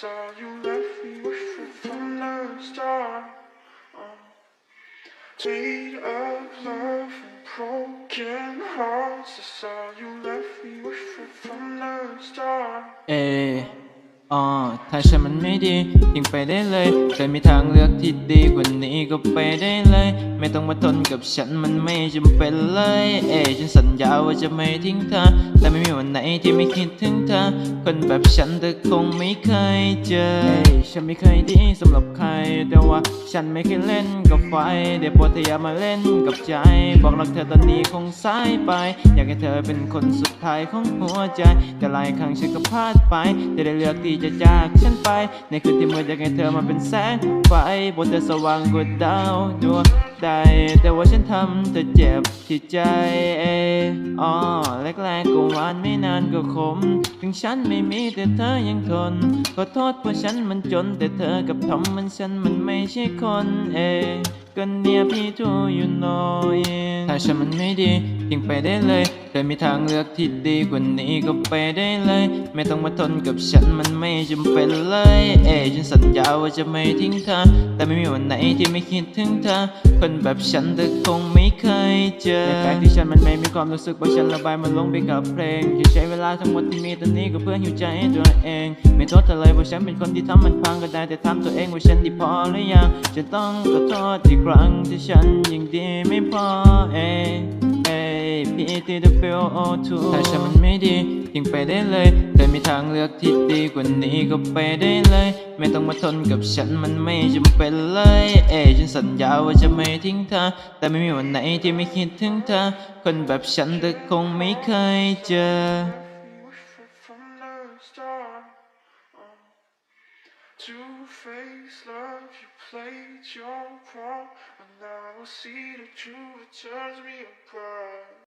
saw you left me with a thunder star. Uh, made of love and broken hearts. I saw you left me with a thunder star. Eh. อ๋อถ้าฉันมันไม่ดีทิ้งไปได้เลยเคยมีทางเลือกที่ดีกว่านี้ก็ไปได้เลย ไม่ต้องมาทนกับฉันมันไม่จำเป็นเลย เอยฉันสัญญาว่าจะไม่ทิ้งเธอ แต่ไม่มีวันไหนที่ไม่คิดถึงเธอ คนแบบฉันเธอคงไม่เคยเจอ ฉันไม่เคยดีสำหรับใคร แต่ว่าฉันไม่เคยเล่นกับไฟเดี๋ยวปรดเธออย่ามาเล่นกับใจ บอกรักเธอตอนนี้คงสายไป อยากให้เธอเป็นคนสุดท้ายของหัวใจ แต่หลายครั้งฉันก็พลาดไปแต่ได้เลือกที่จะจากฉันไป ในคืนที่มืดอยากให้เธอมาเป็นแสงไฟบนเธอสว่างกว่าดาวดวงใดแต่ว่าฉันทำเธอเจ็บที่ใจเอออ๋อแรกๆก็หวานไม่นานก็ขม ถึงฉันไม่มีแต่เธอยังทน ขอโทษเพราะฉันมันจน แต่เธอกับทอมมันฉันมันไม่ใช่คนเออก็เนี่ยพี่ทูอยู่น้อยถ้าฉันมันไม่ดี ทิ้งไปได้เลยเคยมีทางเลือกที่ดีกว่านี้ก็ไปได้เลย ไม่ต้องมาทนกับฉันมันไม่จำเป็นเลย เอยฉันสัญญาว่าจะไม่ทิ้งเธอ แต่ไม่มีวันไหนที่ไม่คิดถึงเธอ คนแบบฉันเธอคงไม่เคยเจอในแปลกที่ฉันมันไม่มีความรู้สึกว่าฉันระบายมันลงไปกับเพลงแค่ใช้เวลาทั้งหมดที่มีตอนนี้ก็เพื่อหิวใจตัวเอง ไม่โทษเธอเลยว่าฉันเป็นคนที่ทำมันพังก็ได้แต่ถาตัวเองว่าฉันดีพอหรือยังจะต้องขอโทษอีกครั้งที่ฉันยังดีไม่พอเอย เอย PTWO2 ถ้าฉันมันไม่ดีทิ้งไปได้เลย แต่มีทางเลือกที่ดีกว่านี้ก็ไปได้เลย ไม่ต้องมาทนกับฉันมันไม่จำเป็นเลย เอยฉันสัญญาว่าจะไม่ทิ้งเธอ แต่ไม่มีวันไหนที่ไม่คิดถึงเธอ คนแบบฉันเธอคงไม่เคยเจอ Two faced love, you played your part, and now I see the truth turns me apart.